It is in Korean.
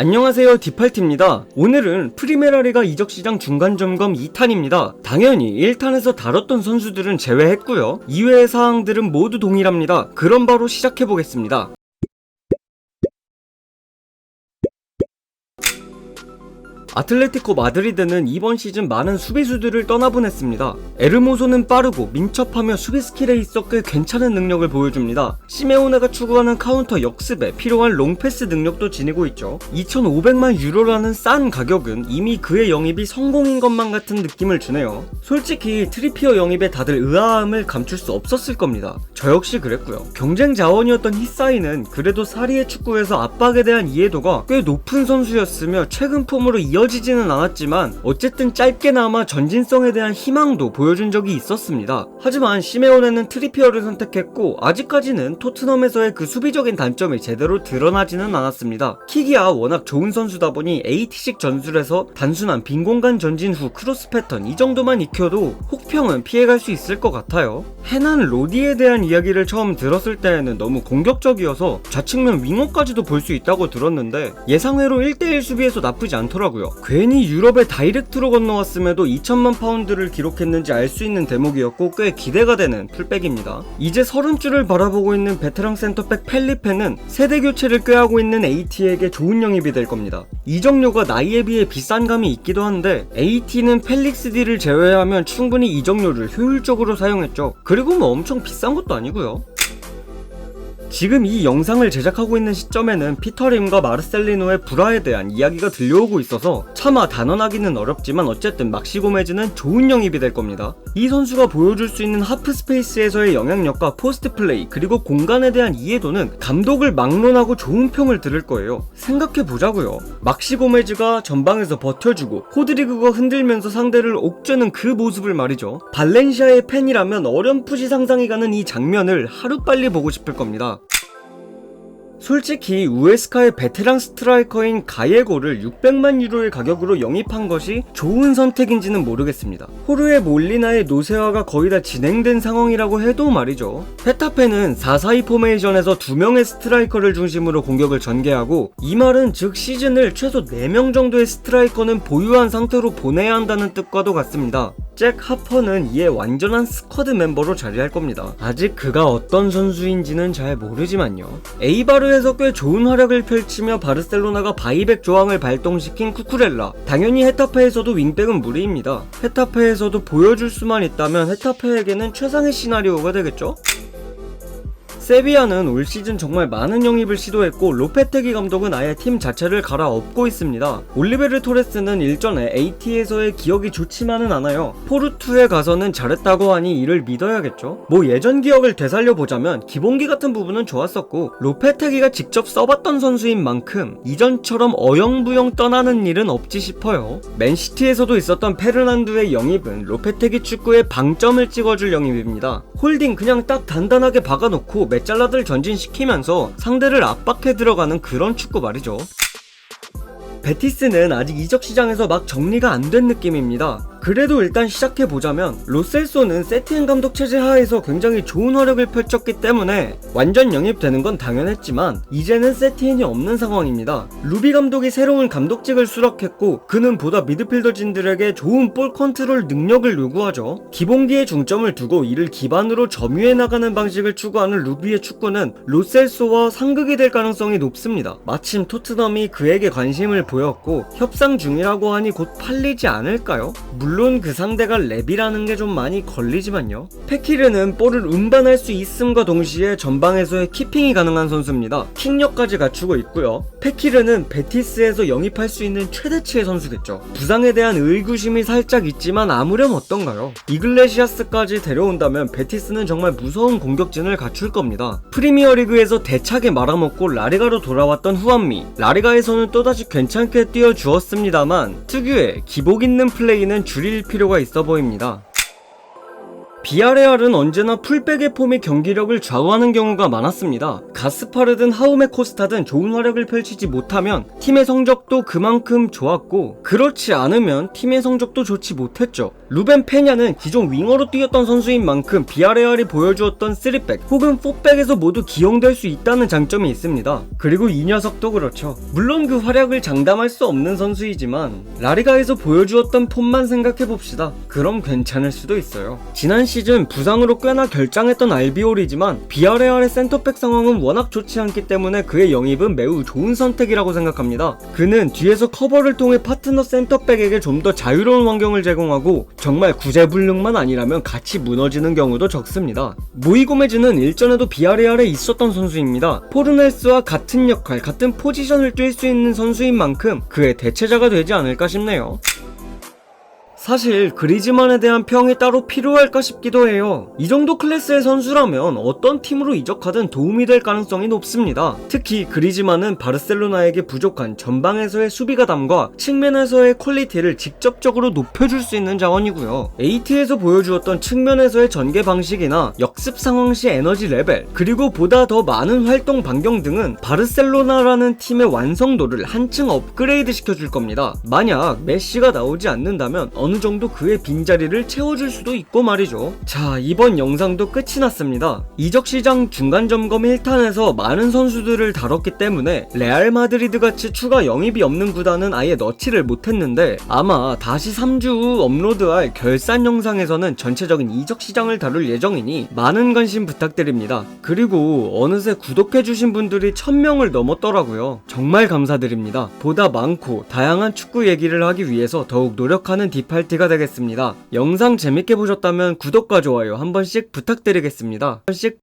안녕하세요 디팔티입니다. 오늘은 프리메라리가 이적 시장 중간 점검 2탄입니다. 당연히 1탄에서 다뤘던 선수들은 제외했고요. 이외의 사항들은 모두 동일합니다. 그럼 바로 시작해 보겠습니다. 아틀레티코 마드리드는 이번 시즌 많은 수비수들을 떠나보냈습니다. 에르모소는 빠르고 민첩하며 수비 스킬에 있어 꽤 괜찮은 능력을 보여줍니다. 시메오네가 추구하는 카운터 역습에 필요한 롱패스 능력도 지니고 있죠. 2,500만 유로라는 싼 가격은 이미 그의 영입이 성공인 것만 같은 느낌을 주네요. 솔직히 트리피어 영입에 다들 의아함을 감출 수 없었을 겁니다. 저 역시 그랬고요. 경쟁 자원이었던 히사이는 그래도 사리의 축구에서 압박에 대한 이해도가 꽤 높은 선수였으며 최근 폼으로 이어 지지는 않았지만 어쨌든 짧게나마 전진성에 대한 희망도 보여준 적이 있었습니다. 하지만 시메온에는 트리피어를 선택했고 아직까지는 토트넘에서의 그 수비적인 단점이 제대로 드러나지는 않았습니다. 킥이야 워낙 좋은 선수다 보니 AT식 전술에서 단순한 빈 공간 전진 후 크로스 패턴 이 정도만 익혀도 혹평은 피해갈 수 있을 것 같아요. 해난 로디에 대한 이야기를 처음 들었을 때에는 너무 공격적이어서 좌측면 윙어까지도 볼 수 있다고 들었는데 예상외로 1대1 수비에서 나쁘지 않더라고요. 괜히 유럽에 다이렉트로 건너왔음에도 2천만 파운드를 기록했는지 알 수 있는 대목이었고 꽤 기대가 되는 풀백입니다. 이제 30줄을 바라보고 있는 베테랑 센터백 펠리페는 세대 교체를 꾀하고 있는 AT에게 좋은 영입이 될 겁니다. 이적료가 나이에 비해 비싼 감이 있기도 한데 AT는 펠릭스 D를 제외하면 충분히 이적료를 효율적으로 사용했죠. 그리고 뭐 엄청 비싼 것도 아니고요. 지금 이 영상을 제작하고 있는 시점에는 피터림과 마르셀리노의 불화에 대한 이야기가 들려오고 있어서 차마 단언하기는 어렵지만 어쨌든 막시 고메즈는 좋은 영입이 될 겁니다. 이 선수가 보여줄 수 있는 하프 스페이스에서의 영향력과 포스트 플레이 그리고 공간에 대한 이해도는 감독을 막론하고 좋은 평을 들을 거예요. 생각해 보자고요. 막시 고메즈가 전방에서 버텨주고 호드리그가 흔들면서 상대를 옥죄는 그 모습을 말이죠. 발렌시아의 팬이라면 어렴풋이 상상이 가는 이 장면을 하루빨리 보고 싶을 겁니다. 솔직히 우에스카의 베테랑 스트라이커인 가예고를 600만 유로의 가격으로 영입한 것이 좋은 선택인지는 모르겠습니다. 호르의 몰리나의 노세화가 거의 다 진행된 상황이라고 해도 말이죠. 페타페는 4-4-2 포메이션에서 2명의 스트라이커를 중심으로 공격을 전개하고 이 말은 즉 시즌을 최소 4명 정도의 스트라이커는 보유한 상태로 보내야 한다는 뜻과도 같습니다. 잭 하퍼는 이에 완전한 스쿼드 멤버로 자리할 겁니다. 아직 그가 어떤 선수인지는 잘 모르지만요. 에이바르에서 꽤 좋은 활약을 펼치며 바르셀로나가 바이백 조항을 발동시킨 쿠쿠렐라. 당연히 헤타페에서도 윙백은 무리입니다. 헤타페에서도 보여줄 수만 있다면 헤타페에게는 최상의 시나리오가 되겠죠? 세비야는 올 시즌 정말 많은 영입을 시도했고 로페테기 감독은 아예 팀 자체를 갈아엎고 있습니다. 올리베르 토레스는 일전에 AT에서의 기억이 좋지만은 않아요. 포르투에 가서는 잘했다고 하니 이를 믿어야겠죠. 뭐 예전 기억을 되살려 보자면 기본기 같은 부분은 좋았었고 로페테기가 직접 써봤던 선수인 만큼 이전처럼 어영부영 떠나는 일은 없지 싶어요. 맨시티에서도 있었던 페르난두의 영입은 로페테기 축구에 방점을 찍어줄 영입입니다. 홀딩 그냥 딱 단단하게 박아놓고 메잘라들 전진시키면서 상대를 압박해 들어가는 그런 축구 말이죠. 베티스는 아직 이적 시장에서 막 정리가 안 된 느낌입니다. 그래도 일단 시작해보자면 로셀소는 세티엔 감독 체제 하에서 굉장히 좋은 활약을 펼쳤기 때문에 완전 영입되는 건 당연했지만 이제는 세티엔이 없는 상황입니다. 루비 감독이 새로운 감독직을 수락했고 그는 보다 미드필더진들에게 좋은 볼 컨트롤 능력을 요구하죠. 기본기에 중점을 두고 이를 기반으로 점유해 나가는 방식을 추구하는 루비의 축구는 로셀소와 상극이 될 가능성이 높습니다. 마침 토트넘이 그에게 관심을 보였고 협상 중이라고 하니 곧 팔리지 않을까요? 물론 그 상대가 랩이라는 게 좀 많이 걸리지만요. 페키르는 볼을 운반할 수 있음과 동시에 전방에서의 키핑이 가능한 선수입니다. 킥력까지 갖추고 있고요. 페키르는 베티스에서 영입할 수 있는 최대치의 선수겠죠. 부상에 대한 의구심이 살짝 있지만 아무렴 어떤가요? 이글레시아스까지 데려온다면 베티스는 정말 무서운 공격진을 갖출 겁니다. 프리미어리그에서 대차게 말아먹고 라리가로 돌아왔던 후안미, 라리가에서는 또다시 괜찮게 뛰어주었습니다만 특유의 기복 있는 플레이는 줄일 필요가 있어 보입니다. 비아레알은 언제나 풀백의 폼이 경기력을 좌우하는 경우가 많았습니다. 가스파르든 하우메 코스타든 좋은 활약을 펼치지 못하면 팀의 성적도 그만큼 좋았고 그렇지 않으면 팀의 성적도 좋지 못했죠. 루벤 페냐는 기존 윙어로 뛰었던 선수인 만큼 비아레알이 보여주었던 3백 혹은 4백에서 모두 기용될 수 있다는 장점이 있습니다. 그리고 이 녀석도 그렇죠. 물론 그 활약을 장담할 수 없는 선수이지만 라리가에서 보여주었던 폼만 생각해봅시다. 그럼 괜찮을 수도 있어요. 지난 시즌 부상으로 꽤나 결장했던 알비올이지만 비아레알의 센터백 상황은 워낙 좋지 않기 때문에 그의 영입은 매우 좋은 선택이라고 생각합니다. 그는 뒤에서 커버를 통해 파트너 센터백에게 좀 더 자유로운 환경을 제공하고 정말 구제불능만 아니라면 같이 무너지는 경우도 적습니다. 모이고메즈는 일전에도 비아레알에 있었던 선수입니다. 포르넬스와 같은 역할, 같은 포지션을 뛸 수 있는 선수인 만큼 그의 대체자가 되지 않을까 싶네요. 사실 그리즈만에 대한 평이 따로 필요할까 싶기도 해요. 이 정도 클래스의 선수라면 어떤 팀으로 이적하든 도움이 될 가능성이 높습니다. 특히 그리즈만은 바르셀로나에게 부족한 전방에서의 수비가담과 측면에서의 퀄리티를 직접적으로 높여줄 수 있는 자원이고요. AT에서 보여주었던 측면에서의 전개 방식이나 역습 상황 시 에너지 레벨, 그리고 보다 더 많은 활동 반경 등은 바르셀로나라는 팀의 완성도를 한층 업그레이드 시켜줄 겁니다. 만약 메시가 나오지 않는다면 어느 정도 그의 빈자리를 채워줄 수도 있고 말이죠. 자, 이번 영상도 끝이 났습니다. 이적 시장 중간 점검 1탄에서 많은 선수들을 다뤘기 때문에 레알 마드리드 같이 추가 영입이 없는 구단은 아예 넣지를 못했는데 아마 다시 3주 후 업로드할 결산 영상에서는 전체적인 이적 시장을 다룰 예정이니 많은 관심 부탁드립니다. 그리고 어느새 구독해주신 분들이 1000명을 넘었더라고요. 정말 감사드립니다. 보다 많고 다양한 축구 얘기를 하기 위해서 더욱 노력하는 디 팔티가 되겠습니다. 영상 재밌게 보셨다면 구독과 좋아요 한 번씩 부탁드리겠습니다. 한 번씩